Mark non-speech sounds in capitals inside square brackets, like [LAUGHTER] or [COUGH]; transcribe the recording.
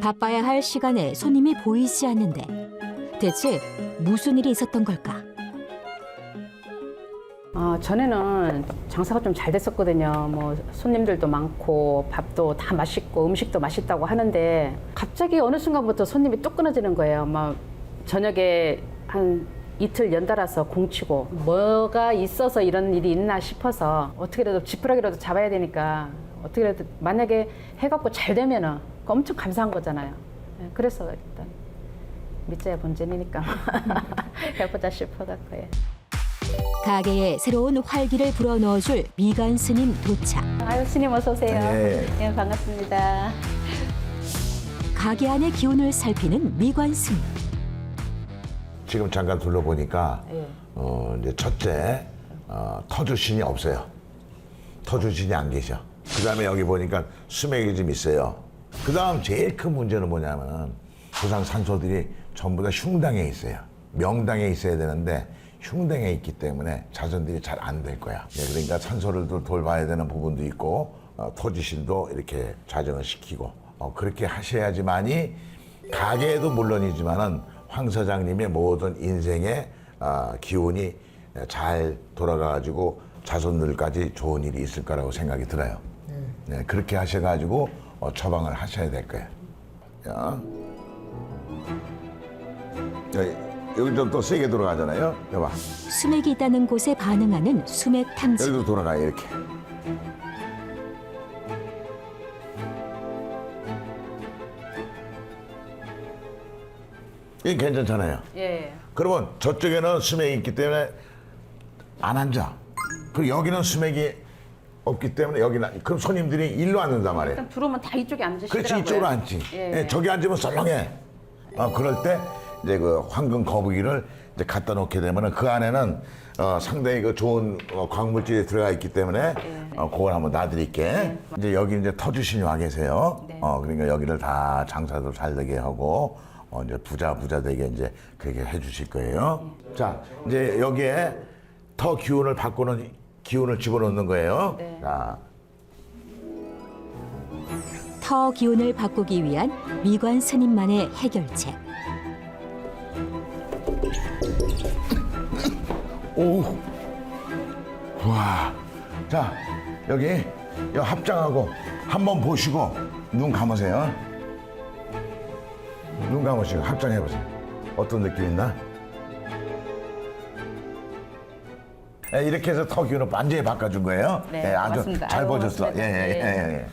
바빠야 할 시간에 손님이 보이지 않는데 대체 무슨 일이 있었던 걸까? 어, 전에는 장사가 좀 잘 됐었거든요. 뭐 손님들도 많고 밥도 다 맛있고 음식도 맛있다고 하는데 갑자기 어느 순간부터 손님이 뚝 끊어지는 거예요. 막 저녁에 한 이틀 연달아서 공치고 뭐가 있어서 이런 일이 있나 싶어서 어떻게라도 지푸라기라도 잡아야 되니까 어떻게라도 만약에 해갖고 잘 되면은 엄청 감사한 거잖아요. 예, 그래서 일단 밑자야 본전이니까 [LAUGHS] 해보자 싶어갖고요. 가게에 새로운 활기를 불어넣어줄 미간 스님 도착. 아유 스님 어서 오세요. 네. 예, 반갑습니다. 가게 안의 기운을 살피는 미관 스님. 지금 잠깐 둘러보니까 예. 어, 이제 첫째 어, 터주신이 없어요. 터주신이 안 계셔. 그 다음에 여기 보니까 수맥이 좀 있어요. 그 다음 제일 큰 문제는 뭐냐면은 부산 산소들이 전부 다 흉당에 있어요. 명당에 있어야 되는데 흉당에 있기 때문에 자전들이 잘 안 될 거야. 예, 그러니까 산소를 또 돌봐야 되는 부분도 있고 어, 토지신도 이렇게 자정을 시키고 어, 그렇게 하셔야지만이 가게에도 물론이지만은 황 사장님의 모든 인생의 아, 기운이 잘 돌아가가지고 자손들까지 좋은 일이 있을 거라고 생각이 들어요. 네, 그렇게 하셔가지고 어, 처방을 하셔야 될 거예요. 야. 여기, 여기 좀 또 세게 돌아가잖아요. 여봐. 수맥이 있다는 곳에 반응하는 수맥 탐지. 여기도 돌아가요, 이렇게. 이게 괜찮잖아요. 예. 그러면 저쪽에는 수맥이 있기 때문에 안 앉아. 그리고 여기는 수맥이 없기 때문에 여기는 그럼 손님들이 일로 앉는단 말이에요. 일단 들어오면 다 이쪽에 앉으시더라고요. 그렇지 이쪽으로 앉지. 예. 예, 저기 앉으면 썰렁해. 어, 그럴 때 이제 그 황금 거북이를 이제 갖다 놓게 되면은 그 안에는 어, 상당히 그 좋은 어, 광물질이 들어가 있기 때문에 어, 그걸 한번 놔드릴게. 이제 여기 이제 터주신이 와 계세요. 네. 어, 그러니까 여기를 다 장사도 잘 되게 하고 어, 이제 부자 부자 되게 이제 그렇게 해주실 거예요. 자, 이제 여기에 터 기운을 바꾸는 기운을 집어넣는 거예요. 네. 자, 터 기운을 바꾸기 위한 미관 스님만의 해결책. 오. 와. 자, 여기, 여 합장하고 한번 보시고 눈 감으세요. 눈 감으시고 합장해 보세요. 어떤 느낌 있나? 예, 이렇게 해서 턱 기운을 완전히 바꿔준 거예요. 네, 예, 아주 맞습니다. 잘 아유, 보셨어. 예. 예, 예, 네. 예.